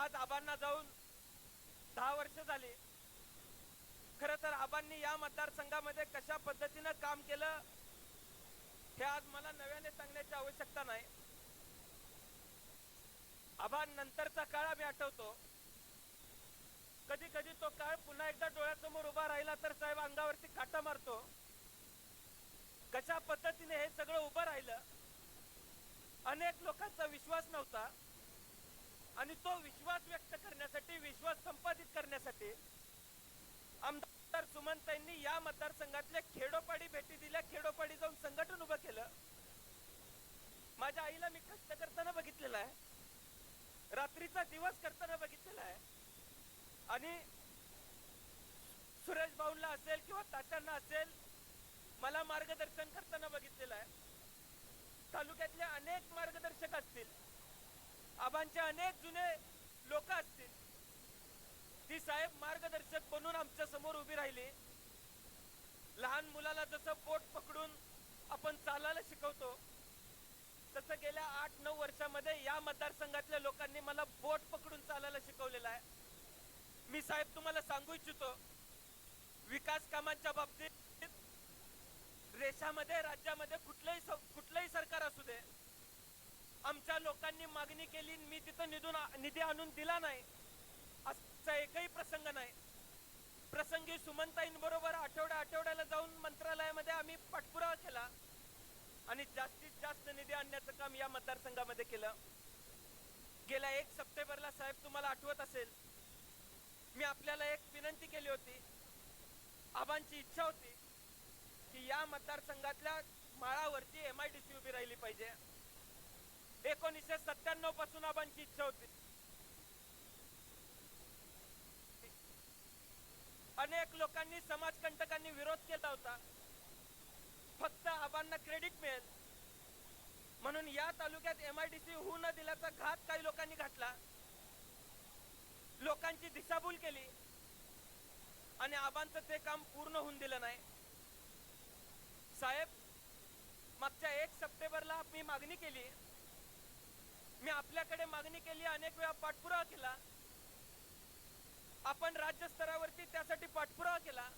आज आबांना जाऊन दहा वर्ष झाली. खर तर आबांनी या मतदारसंघामध्ये कशा पद्धतीनं काम केलं हे आज मला नव्याने सांगण्याची आवश्यकता नाही. आबा नंतरचा काळ आम्ही आठवतो. कधी कधी तो काळ पुन्हा एकदा डोळ्यासमोर उभा राहिला तर साहेब अंगावरती काटा मारतो. कशा पद्धतीने हे सगळं उभं राहिलं अनेक लोकांचा विश्वास नव्हता. आणि तो विश्वास व्यक्त करण्यासाठी विश्वास संपादित करण्यासाठी आमदार सुमनताईंनी या मतदारसंघातल्या खेडोपाडी भेटी दिल्या. खेडोपाडी जाऊन संघटन उभं केलं. माझ्या आईला मी कष्ट करताना बघितलेला आहे. रात्रीचा दिवस करताना बघितलेला आहे. आणि सुरेश भाऊंना असेल किंवा तात्यांना असेल मला मार्गदर्शन करताना बघितलेलं आहे. तालुक्यातले अनेक मार्गदर्शक असतील. आबांचे अनेक जुने लोक असतील. ती साहेब मार्गदर्शक बनून आमच्यासमोर उभी राहिली. लहान मुलाला जसं पोट पकडून आपण चालायला शिकवतो तसं गेल्या आठ नऊ वर्षामध्ये या मतदारसंघातल्या लोकांनी मला बोट पकडून चालायला शिकवलेलं आहे. मी साहेब तुम्हाला सांगू इच्छितो विकास कामांच्या बाबतीत रेषामध्ये राज्यामध्ये कुठलंही कुठलंही सरकार असू दे आमच्या लोकांनी मागणी केली मी तिथं निधून निधी आणून दिला नाही. असा एकही प्रसंग नाही. प्रसंगी सुमनताईंबरोबर आठवड्या आठवड्याला जाऊन मंत्रालयामध्ये आम्ही पाठपुरावा केला आणि जास्तीत जास्त निधी आणण्याचं काम या मतदारसंघामध्ये केलं. गेल्या एक सप्टेंबरला साहेब तुम्हाला आठवत असेल मी आपल्याला एक विनंती केली होती. आबांची इच्छा होती की या मतदारसंघातल्या माळावर एम आय डी सी उभी राहिली पाहिजे एकोणीसशे सत्त्याण्णवपासून आबांची इच्छा होती. अनेक लोकांनी समाजकंटकांनी विरोध केला होता. फक्त आबांना क्रेडिट मिळेल. म्हणून या तालुक्यात एम आय डी सी होऊ न दिल्याचा घात काही लोकांनी घातला. लोकांची दिशाभूल केली. आणि आबांचं ते काम पूर्ण होऊन दिलं नाही. साहेब मागच्या एक सप्टेंबरला मी मागणी केली. मी आपल्याकडे मागणी केली अनेक वेळा पाठपुरावा केला. आपण राज्य स्तरावरती त्यासाठी पाठपुरावा केला.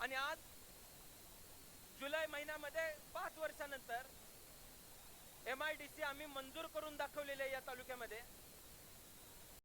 आणि आज जुलै महिन्यामध्ये पाच वर्षानंतर एम आय डी सी आम्ही मंजूर करून दाखवलेले या तालुक्यामध्ये.